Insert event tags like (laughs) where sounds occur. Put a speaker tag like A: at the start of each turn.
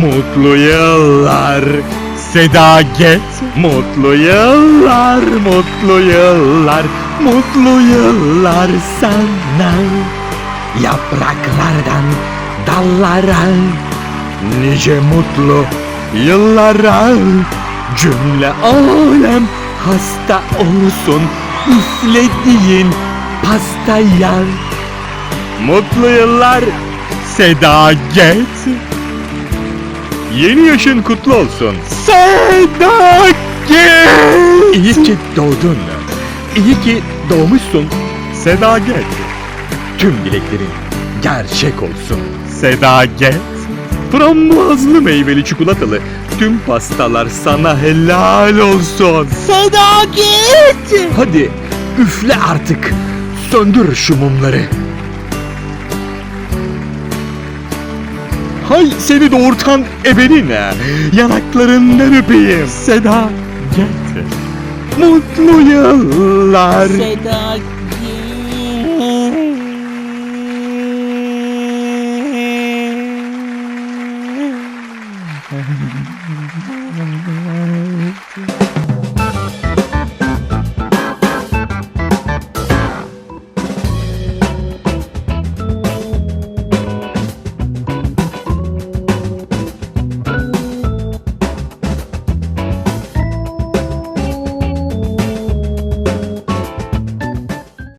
A: Mutlu yıllar. Seda Get Mutlu yıllar Mutlu yıllar Mutlu yıllar sana. Yapraklardan dallara Nice mutlu yıllara. Cümle alem hasta olsun Üflediğin pastaya. Mutlu yıllar Seda Get Yeni yaşın kutlu olsun. Seda Get İyi ki doğdun. İyi ki doğmuşsun. Seda Get Tüm dileklerin gerçek olsun. Seda Get Frambuazlı meyveli çikolatalı tüm pastalar sana helal olsun.
B: Seda git.
A: Hadi üfle artık. Söndür şu mumları. Hay seni doğurtan ebeline. Yanaklarından öpeyim. Seda get. Mutlu yıllar.
B: Seda git. (laughs)